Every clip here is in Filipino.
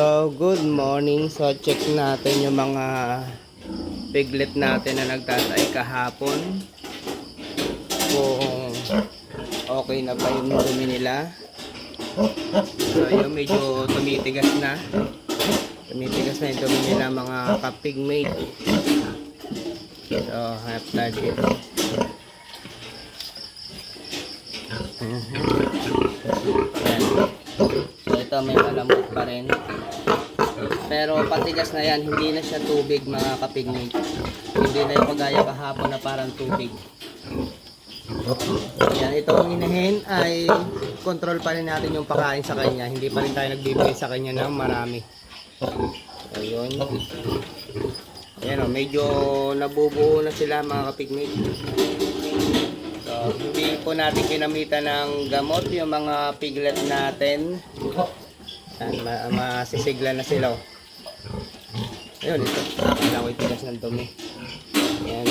So, good morning. So, check natin yung mga piglet natin na nagtatay kahapon. Kung okay na pa yung dumi nila. So, yun, medyo tumitigas na. Tumitigas na yung dumi nila mga kapigmate. So, half target. Mhm. Yan. Ito may malambot pa rin. Pero patigas na yan, hindi na siya tubig mga kapigmate. Hindi na yung kagaya kahapon na parang tubig. Yan, itong inahin ay control pa rin natin yung pakain sa kanya. Hindi pa rin tayo nagbibigay sa kanya ng marami. Ayun. Ayan o, medyo nabubuo na sila mga kapigmate. So, hindi po natin kinamitan ng gamot yung mga piglet natin. Yan, ma masisigla na sila. oh. Ayun, ito. Kailangan ko itigas ng dumi. Yan.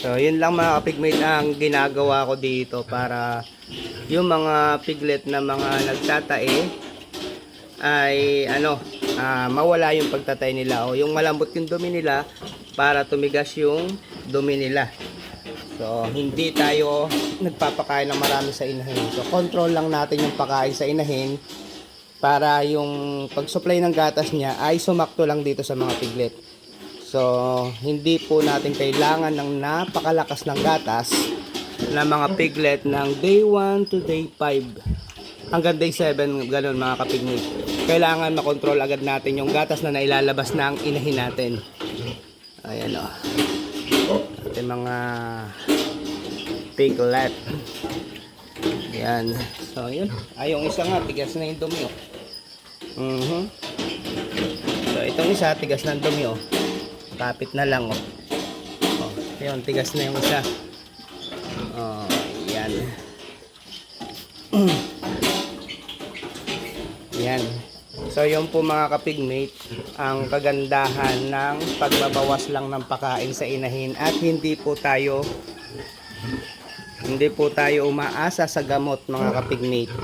So, yun lang mga kapigmate ang ginagawa ko dito para yung mga piglet na mga nagtatae ay ano, ah, mawala yung pagtatay nila o yung malambot yung dumi nila para tumigas yung dumi nila. So, hindi tayo nagpapakain ng marami sa inahin. So, control lang natin yung pakain sa inahin para yung pag-supply ng gatas niya ay sumakto lang dito sa mga piglet. So, hindi po natin kailangan ng napakalakas ng gatas na mga piglet ng day 1 to day 5 hanggang day 7, ganun mga kapigmate. Kailangan makontrol agad natin yung gatas na nailalabas na ang inahin natin. Ayan o. Ating mga piglet. Yan. So, yun. Ay, yung isa nga, tigas na yung dumi, oh. Mhm. So, itong isa, tigas na dumi, oh. Kapit na lang, oh. Oh, yun, tigas na yung isa. Oh, yan. yan. So, yun po mga kapigmate, ang kagandahan ng pagbabawas lang ng pakain sa inahin at hindi po tayo hindi po tayo umaasa sa gamot mga kapigmate.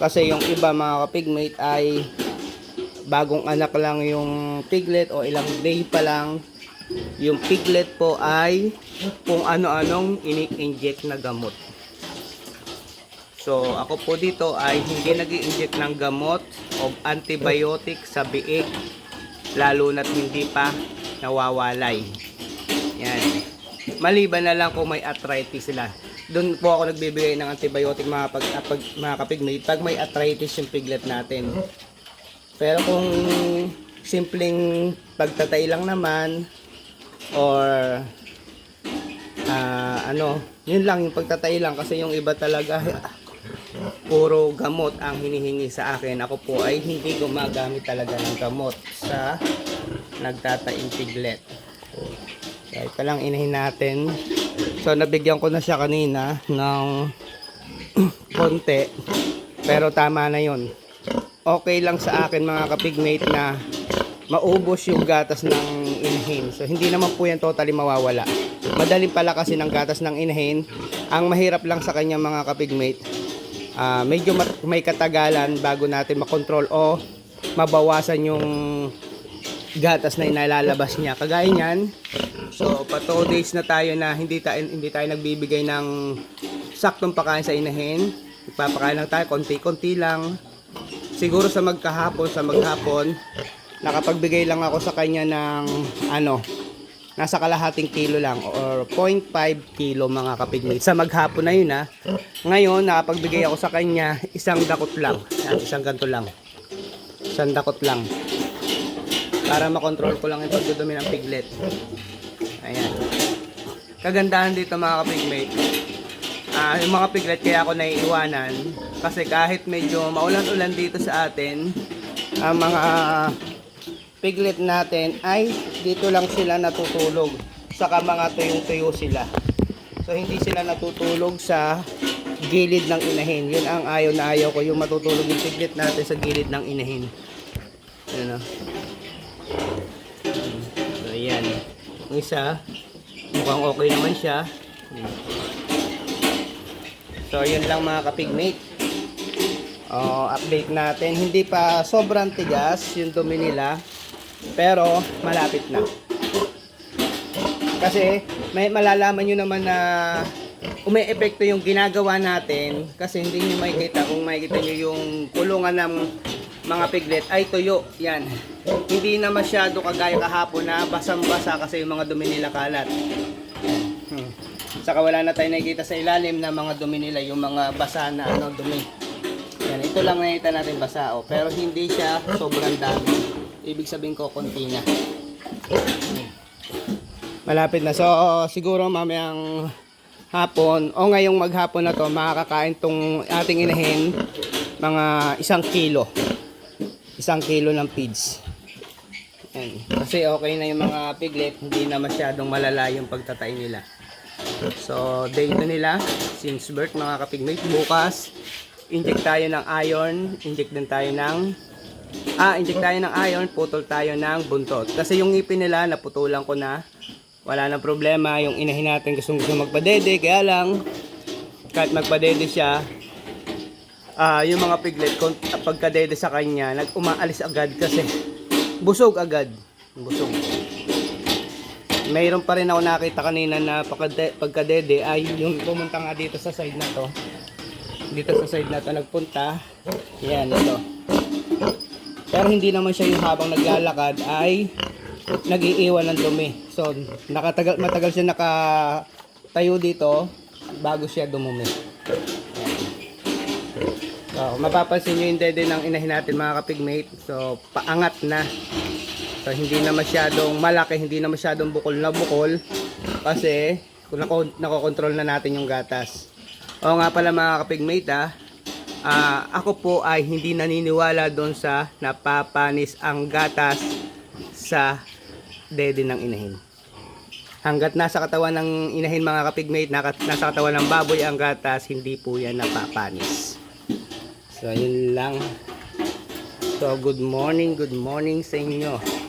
Kasi yung iba mga kapigmate ay bagong anak lang yung piglet o ilang day pa lang yung piglet po ay kung ano-anong ini-inject na gamot. So ako po dito ay hindi nag inject ng gamot o antibiotic sa biik lalo na't hindi pa nawawalay. Yan. Maliban na lang kung may arthritis sila. Doon po ako nagbibigay ng antibiotic mga, pag, ah, pag, mga kapigmate pag may arthritis yung piglet natin. Pero kung simpleng pagtatay lang naman or ah, ano, yun lang yung pagtatay lang kasi yung iba talaga puro gamot ang hinihingi sa akin. Ako po ay hindi gumagamit talaga ng gamot sa nagtataing piglet. So, ito lang inahin natin. So, nabigyan ko na siya kanina ng konti. Pero tama na yon. Okay lang sa akin mga kapigmate na maubos yung gatas ng inahin. So, hindi naman po yan totally mawawala. Madaling pala kasi ng gatas ng inahin. Ang mahirap lang sa kanya mga kapigmate, ah, medyo may katagalan bago natin makontrol o mabawasan yung gatas na inalalabas niya. Kagaya niyan, so pa 2 days na tayo na hindi tayo, hindi tayo nagbibigay ng saktong pagkain sa inahin. Ipapakain lang tayo, konti-konti lang. Siguro sa magkahapon, sa maghapon, nakapagbigay lang ako sa kanya ng ano, nasa kalahating kilo lang or 0.5 kilo mga kapigmate. Sa maghapon na yun ha. Ngayon, nakapagbigay ako sa kanya isang dakot lang. Yan, isang ganto lang. Isang dakot lang. Para makontrol ko lang yung pagdudumi ng piglet. Ayan. Kagandahan dito mga kapigmate. Ah, yung mga piglet kaya ako naiiwanan kasi kahit medyo maulan-ulan dito sa atin, ang mga piglet natin ay dito lang sila natutulog. Saka mga tuyong-tuyo sila. So hindi sila natutulog sa gilid ng inahin. Yun ang ayaw na ayaw ko, yung matutulog yung piglet natin sa gilid ng inahin. Ano? So yan. Yung isa, mukhang okay naman siya. So yun lang mga kapigmate. Oh, update natin. Hindi pa sobrang tigas yung dumi nila. Pero malapit na. Kasi may malalaman nyo naman na umi-epekto yung ginagawa natin kasi hindi nyo makikita kung makikita nyo yung kulungan ng mga piglet ay tuyo. Yan. Hindi na masyado kagaya kahapon na basang-basa kasi yung mga dumi nila kalat. Hmm. Saka wala na tayo nakikita sa ilalim na mga dumi nila, yung mga basa na ano, dumi. Yan, ito lang nakita natin basa, oh. pero hindi siya sobrang dami. Ibig sabihin ko, konti na. Malapit na. So, siguro mamayang hapon, o ngayong maghapon na to, makakakain tong ating inahin mga isang kilo. Isang kilo ng feeds. Yan. Kasi okay na yung mga piglet, hindi na masyadong malala yung pagtatay nila. So, day 2 nila, since birth mga kapigmate, bukas, inject tayo ng iron, inject din tayo ng, ah, inject tayo ng iron, putol tayo ng buntot. Kasi yung ngipin nila, naputulan ko na, wala nang problema, yung inahin natin gustong gusto magpadede, kaya lang, kahit magpadede siya, ah, yung mga piglet, pagkadede sa kanya, nag-umaalis agad kasi busog agad. Busog. Mayroon pa rin ako nakita kanina na pagkade, pagkadede ay yung pumunta nga dito sa side na to. Dito sa side na to nagpunta. Yan, ito. Pero hindi naman siya yung habang naglalakad ay nag-iiwan ng dumi. So, nakatagal, matagal siya nakatayo dito bago siya dumumi. So, mapapansin nyo yung dede ng inahin natin mga kapigmate. So, paangat na. So, hindi na masyadong malaki, hindi na masyadong bukol na bukol. Kasi, nakokontrol na natin yung gatas. O nga pala mga kapigmate ah, ah, ako po ay hindi naniniwala doon sa napapanis ang gatas sa dede ng inahin. Hanggat nasa katawan ng inahin mga kapigmate, nasa katawan ng baboy ang gatas, hindi po yan napapanis. So, yun lang. So, good morning, good morning sa inyo.